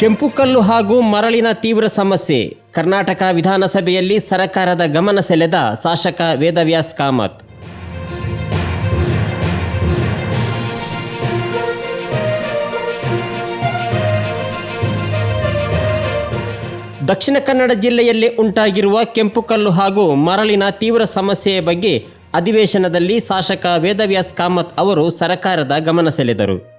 ಕೆಂಪು ಕಲ್ಲು ಹಾಗೂ ಮರಳಿನ ತೀವ್ರ ಸಮಸ್ಯೆ. ಕರ್ನಾಟಕ ವಿಧಾನಸಭೆಯಲ್ಲಿ ಸರ್ಕಾರದ ಗಮನ ಸೆಳೆದ ಶಾಸಕ ವೇದವ್ಯಾಸ್ ಕಾಮತ್. ದಕ್ಷಿಣ ಕನ್ನಡ ಜಿಲ್ಲೆಯಲ್ಲಿ ಉಂಟಾಗಿರುವ ಕೆಂಪುಕಲ್ಲು ಹಾಗೂ ಮರಳಿನ ತೀವ್ರ ಸಮಸ್ಯೆಯ ಬಗ್ಗೆ ಅಧಿವೇಶನದಲ್ಲಿ ಶಾಸಕ ವೇದವ್ಯಾಸ್ ಕಾಮತ್ ಅವರು ಸರ್ಕಾರದ ಗಮನ ಸೆಳೆದರು.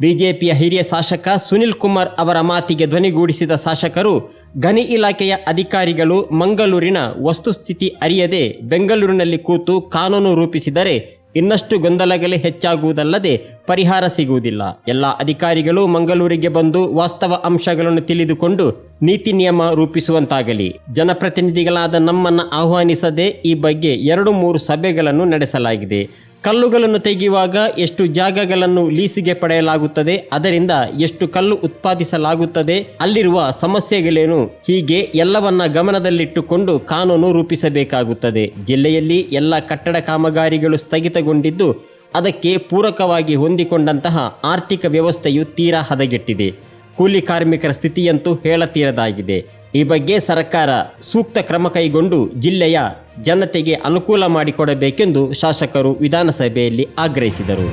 ಬಿಜೆಪಿಯ ಹಿರಿಯ ಶಾಸಕ ಸುನಿಲ್ ಕುಮಾರ್ ಅವರ ಮಾತಿಗೆ ಧ್ವನಿಗೂಡಿಸಿದ ಶಾಸಕರು, ಗಣಿ ಇಲಾಖೆಯ ಅಧಿಕಾರಿಗಳು ಮಂಗಳೂರಿನ ವಸ್ತುಸ್ಥಿತಿ ಅರಿಯದೆ ಬೆಂಗಳೂರಿನಲ್ಲಿ ಕೂತು ಕಾನೂನು ರೂಪಿಸಿದರೆ ಇನ್ನಷ್ಟು ಗೊಂದಲಗಳೇ ಹೆಚ್ಚಾಗುವುದಲ್ಲದೆ ಪರಿಹಾರ ಸಿಗುವುದಿಲ್ಲ. ಎಲ್ಲ ಅಧಿಕಾರಿಗಳು ಮಂಗಳೂರಿಗೆ ಬಂದು ವಾಸ್ತವ ಅಂಶಗಳನ್ನು ತಿಳಿದುಕೊಂಡು ನೀತಿ ನಿಯಮ ರೂಪಿಸುವಂತಾಗಲಿ. ಜನಪ್ರತಿನಿಧಿಗಳಾದ ನಮ್ಮನ್ನು ಆಹ್ವಾನಿಸದೆ ಈ ಬಗ್ಗೆ ಎರಡು ಮೂರು ಸಭೆಗಳನ್ನು ನಡೆಸಲಾಗಿದೆ. ಕಲ್ಲುಗಳನ್ನು ತೆಗೆಯುವಾಗ ಎಷ್ಟು ಜಾಗಗಳನ್ನು ಲೀಸಿಗೆ ಪಡೆಯಲಾಗುತ್ತದೆ, ಅದರಿಂದ ಎಷ್ಟು ಕಲ್ಲು ಉತ್ಪಾದಿಸಲಾಗುತ್ತದೆ, ಅಲ್ಲಿರುವ ಸಮಸ್ಯೆಗಳೇನು, ಹೀಗೆ ಎಲ್ಲವನ್ನ ಗಮನದಲ್ಲಿಟ್ಟುಕೊಂಡು ಕಾನೂನು ರೂಪಿಸಬೇಕಾಗುತ್ತದೆ. ಜಿಲ್ಲೆಯಲ್ಲಿ ಎಲ್ಲ ಕಟ್ಟಡ ಕಾಮಗಾರಿಗಳು ಸ್ಥಗಿತಗೊಂಡಿದ್ದು, ಅದಕ್ಕೆ ಪೂರಕವಾಗಿ ಹೊಂದಿಕೊಂಡಂತಹ ಆರ್ಥಿಕ ವ್ಯವಸ್ಥೆಯು ತೀರಾ ಹದಗೆಟ್ಟಿದೆ. ಕೂಲಿ ಕಾರ್ಮಿಕರ ಸ್ಥಿತಿಯಂತೂ ಹೇಳತೀರದಾಗಿದೆ. ಈ ಬಗ್ಗೆ ಸರ್ಕಾರ ಸೂಕ್ತ ಕ್ರಮ ಕೈಗೊಂಡು ಜಿಲ್ಲೆಯ ಜನತೆಗೆ ಅನುಕೂಲ ಮಾಡಿಕೊಡಬೇಕೆಂದು ಶಾಸಕರು ವಿಧಾನಸಭೆಯಲ್ಲಿ ಆಗ್ರಹಿಸಿದರು.